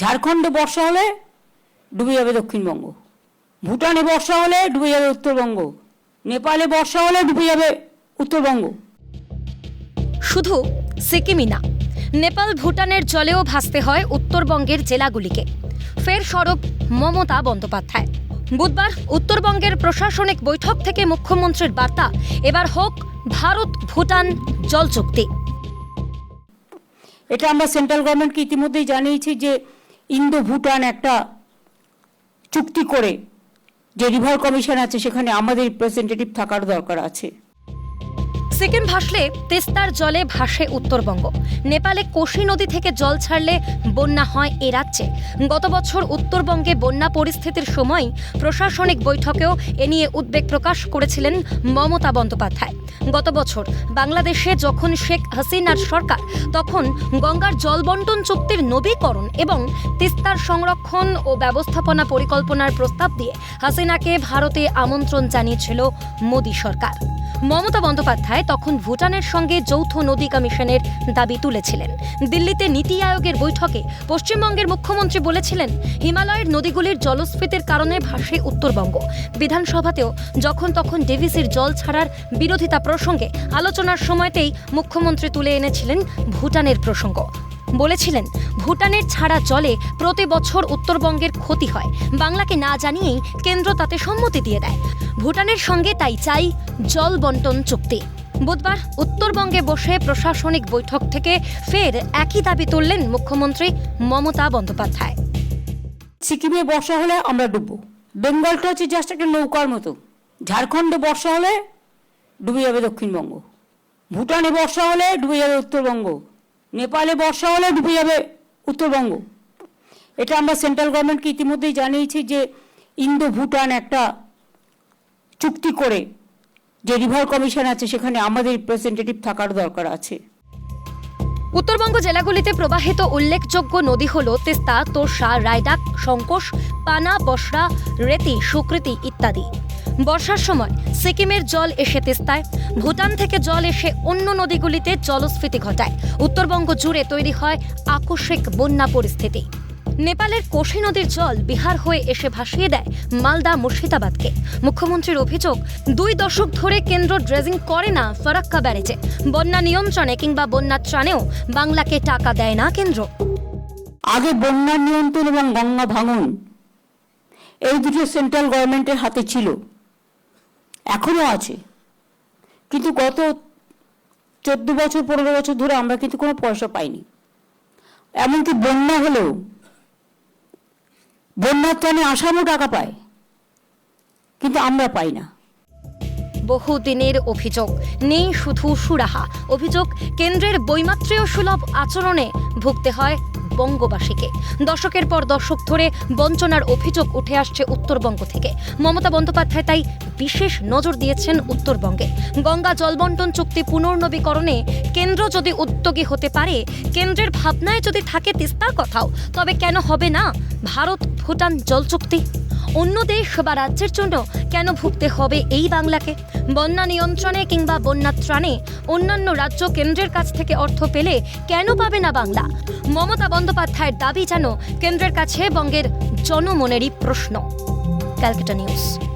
ঝাড়খণ্ডে বর্ষা হলে ডুবে যাবে দক্ষিণবঙ্গ। ভুটানে বর্ষা হলে ডুবে যাবে উত্তরবঙ্গ। নেপালে বর্ষা হলে ডুবে যাবে উত্তরবঙ্গ। শুধু সিকিমই না নেপাল ভুটানের জলেও ভাসতে হয় উত্তরবঙ্গের জেলাগুলিকে। ফের সরব মমতা বন্দ্যোপাধ্যায়। বুধবার উত্তরবঙ্গের প্রশাসনিক বৈঠক থেকে মুখ্যমন্ত্রীর বার্তা এবার হোক ভারত ভুটান জল চুক্তি। এটা আমরা সেন্ট্রাল গভর্নমেন্টকে ইতিমধ্যেই জানিয়েছি যে ইন্দো ভুটান একটা চুক্তি করে যে রিভার কমিশন আছে, সেখানে আমাদের রিপ্রেজেন্টেটিভ থাকার দরকার আছে। সিকিম ভাসলে তেস্তার জলে ভাসে উত্তরবঙ্গ। নেপালে কোশি নদী থেকে জল ছাড়লে বন্যা হয় এ রাজ্যে। গত বছর উত্তরবঙ্গে বন্যা পরিস্থিতির সময় প্রশাসনিক বৈঠকেও এ নিয়ে উদ্বেগ প্রকাশ করেছিলেন মমতা বন্দ্যোপাধ্যায়। গত বছর বাংলাদেশে যখন শেখ হাসিনার সরকার, তখন গঙ্গার জল বন্টন চুক্তির নবীকরণ এবং তিস্তার সংরক্ষণ ও ব্যবস্থাপনা পরিকল্পনার প্রস্তাব দিয়ে হাসিনাকে ভারতে আমন্ত্রণ জানিয়েছিল মোদী সরকার। মমতা বন্দ্যোপাধ্যায় তখন ভুটানের সঙ্গে যৌথ নদী কমিশনের দাবি তুলেছিলেন। দিল্লিতে নীতি আয়োগের বৈঠকে পশ্চিমবঙ্গের মুখ্যমন্ত্রী বলেছিলেন, হিমালয়ের নদীগুলির জলস্ফীতির কারণে ভাসে উত্তরবঙ্গ। বিধানসভাতেও যখন তখন ডিভিসির জল ছাড়ার বিরোধিতা প্রসঙ্গে আলোচনার সময়তেই মুখ্যমন্ত্রী তুলে এনেছিলেন ভুটানের প্রসঙ্গ। বলেছিলেন, ভুটানের ছাড়া জলে প্রতি বছর উত্তরবঙ্গের ক্ষতি হয়। বাংলাকে না জানিয়েই কেন্দ্র তাতে সম্মতি দিয়ে দেয়। ভুটানের সঙ্গে তাই চাই জল বন্টন চুক্তি। বুধবার উত্তরবঙ্গে বসে প্রশাসনিক বৈঠক থেকে ফের একই দাবি তুললেন মুখ্যমন্ত্রী মমতা বন্দ্যোপাধ্যায়। সিকিমে বর্ষা হলে আমরা ডুববো। বেঙ্গলটা হচ্ছে জাস্ট একটা নৌকার মতো। ঝাড়খণ্ডে বর্ষা হলে ডুবে যাবে দক্ষিণবঙ্গ। ভুটানে বর্ষা হলে ডুবে যাবে উত্তরবঙ্গ। নেপালে বর্ষা হলে ডুবে যাবে উত্তরবঙ্গ। এটা আমরা সেন্ট্রাল গভর্নমেন্টকে ইতিমধ্যেই জানিয়েছি যে ইন্দো ভুটান একটা চুক্তি করে যে রিভার কমিশন আছে সেখানে আমাদের রিপ্রেজেন্টেটিভ থাকার দরকার আছে। উত্তরবঙ্গ জেলাগুলিতে প্রবাহিত উল্লেখযোগ্য নদী হল তেস্তা, তোরসা রায়ডাক সংকোষ পানা, বসরা, রেতি, সুকৃতি ইত্যাদি। বর্ষার সময় সিকিমের জল এসে তেস্তায়, ভুটান থেকে জল এসে অন্য নদীগুলিতে জলস্ফীতি ঘটায়। উত্তরবঙ্গ জুড়ে তৈরি হয় আকস্মিক বন্যা পরিস্থিতি। নেপালের কোশি নদীর জল বিহার হয়ে এসে ভাসিয়ে দেয় মালদা মুর্শিদাবাদকে। মুখ্যমন্ত্রীর অভিযোগ, দুই দশক ধরে কেন্দ্র ড্রেজিং করে না ফরাক্কা ব্যারেজে। বন্যা নিয়ন্ত্রণে কিংবা বন্যা ত্রাণেও বাংলাকে টাকা দেয় না কেন্দ্র। আগে বন্যা নিয়ন্ত্রণ এবং গঙ্গা ভাঙন, এই দুটো সেন্ট্রাল গভর্নমেন্টের হাতে ছিল। এখনও আছে। কিন্তু গত চোদ্দ বছর, পনেরো বছর ধরে আমরা কিন্তু কোনো পয়সা পাইনি। এমনকি বন্যা হলেও, বন্যার ত্রাণে আসামও টাকা পায়, কিন্তু আমরা পাই না। বহুদিনের অভিযোগ, নেই শুধু সুরাহা। অভিযোগ, কেন্দ্রের বৈমাত্রেয় সুলভ আচরণে ভুগতে হয় বঙ্গবাসীকে। দশকের পর দশক ধরে বঞ্চনার অভিযোগ উঠে আসছে উত্তরবঙ্গ থেকে। মমতা বন্দ্যোপাধ্যায় তাই বিশেষ নজর দিয়েছেন উত্তরবঙ্গে। গঙ্গা জলবন্টন চুক্তি পুনর্নবীকরণে কেন্দ্র যদি উদ্যোগী হতে পারে, কেন্দ্রের ভাবনায় যদি থাকে তিস্তার কথাও, তবে কেন হবে না ভারত ভুটান জল চুক্তি? অন্য দেশ বা রাজ্যের জন্য কেন ভুগতে হবে এই বাংলাকে? বন্যা নিয়ন্ত্রণে কিংবা বন্যা ত্রাণে অন্যান্য রাজ্য কেন্দ্রের কাছ থেকে অর্থ পেলে কেন পাবে না বাংলা? মমতা বন্দ্যোপাধ্যায়ের দাবি যেন কেন্দ্রের কাছে বঙ্গের জনমনেরই প্রশ্ন। ক্যালকাটা নিউজ।